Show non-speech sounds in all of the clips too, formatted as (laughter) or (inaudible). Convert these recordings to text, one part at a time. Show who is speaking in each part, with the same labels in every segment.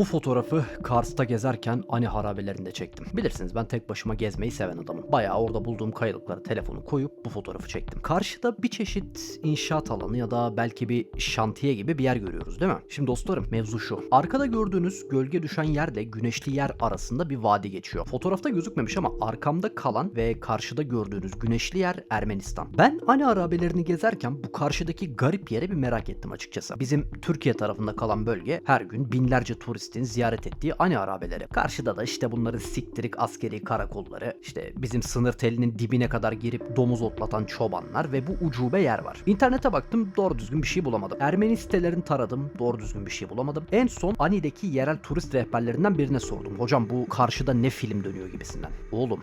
Speaker 1: Bu fotoğrafı Kars'ta gezerken Ani harabelerinde çektim. Bilirsiniz ben tek başıma gezmeyi seven adamım. Bayağı orada bulduğum kayalıklara telefonu koyup bu fotoğrafı çektim. Karşıda bir çeşit inşaat alanı ya da belki bir şantiye gibi bir yer görüyoruz değil mi? Şimdi dostlarım mevzu şu. Arkada gördüğünüz gölge düşen yerle güneşli yer arasında bir vadi geçiyor. Fotoğrafta gözükmemiş ama arkamda kalan ve karşıda gördüğünüz güneşli yer Ermenistan. Ben Ani harabelerini gezerken bu karşıdaki garip yere bir merak ettim açıkçası. Bizim Türkiye tarafında kalan bölge her gün binlerce turistin ziyaret ettiği Ani harabeleri. Karşıda da işte bunların siktirik askeri karakolları, işte bizim sınır telinin dibine kadar girip domuz otlatan çobanlar ve bu ucube yer var. İnternete baktım doğru düzgün bir şey bulamadım. Ermeni sitelerini taradım doğru düzgün bir şey bulamadım. En son Ani'deki yerel turist rehberlerinden birine sordum. Hocam bu karşıda ne film dönüyor gibisinden. Oğlum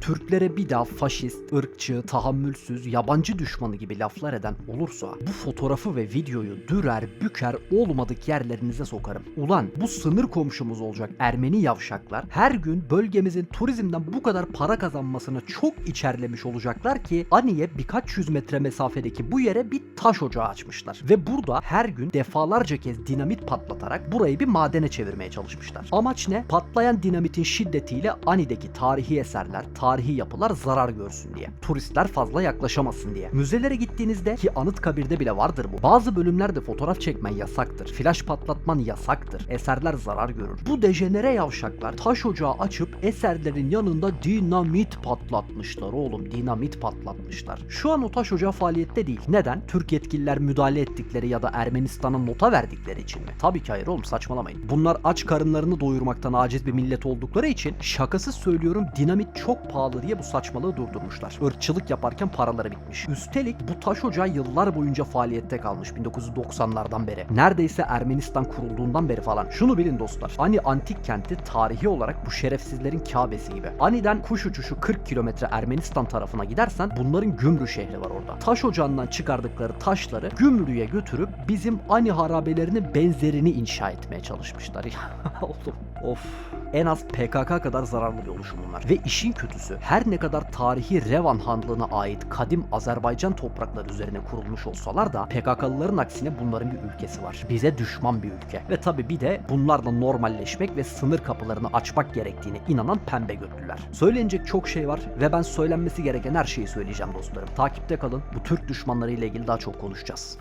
Speaker 1: Türklere bir daha faşist, ırkçı, tahammülsüz, yabancı düşmanı gibi laflar eden olursa bu fotoğrafı ve videoyu dürer, büker, olmadık yerlerinize sokarım. Ulan bu sınır komşumuz olacak Ermeni yavşaklar her gün bölgemizin turizmden bu kadar para kazanmasını çok içerlemiş olacaklar ki Ani'ye birkaç yüz metre mesafedeki bu yere bir taş ocağı açmışlar. Ve burada her gün defalarca kez dinamit patlatarak burayı bir madene çevirmeye çalışmışlar. Amaç ne? Patlayan dinamitin şiddetiyle Ani'deki tarihi eserler, tarihi yapılar zarar görsün diye. Turistler fazla yaklaşamasın diye. Müzelere gittiğinizde ki Anıtkabir'de bile vardır bu. Bazı bölümlerde fotoğraf çekmen yasaktır. Flash patlatman yasaktır. Eserler zarar görür. Bu dejenere yavşaklar taş ocağı açıp eserlerin yanında dinamit patlatmışlar oğlum. Dinamit patlatmışlar. Şu an o taş ocağı faaliyette değil. Neden? Türk yetkililer müdahale ettikleri ya da Ermenistan'a nota verdikleri için mi? Tabii ki hayır oğlum saçmalamayın. Bunlar aç karınlarını doyurmaktan aciz bir millet oldukları için şakasız söylüyorum dinamit çok pahalı diye bu saçmalığı durdurmuşlar. Irkçılık yaparken paraları bitmiş. Üstelik bu taş ocağı yıllar boyunca faaliyette kalmış 1990'lardan beri. Neredeyse Ermenistan kurulduğundan beri falan. Şunu bilin dostlar. Ani antik kenti tarihi olarak bu şerefsizlerin Kabe'si gibi. Ani'den kuş uçuşu 40 kilometre Ermenistan tarafına gidersen bunların Gümrü şehri var orada. Taş ocağından çıkardıkları taşları Gümrü'ye götürüp bizim Ani harabelerinin benzerini inşa etmeye çalışmışlar. (laughs) Oğlum of. En az PKK kadar zararlı bir oluşum bunlar. Ve işin kötüsü her ne kadar tarihi Revan Hanlığı'na ait kadim Azerbaycan toprakları üzerine kurulmuş olsalar da PKK'lıların aksine bunların bir ülkesi var. Bize düşman bir ülke. Ve tabi bir de bunlarla normalleşmek ve sınır kapılarını açmak gerektiğine inanan pembe götlüler. Söylenecek çok şey var ve ben söylenmesi gereken her şeyi söyleyeceğim dostlarım. Takipte kalın. Bu Türk düşmanları ile ilgili daha çok konuşacağız.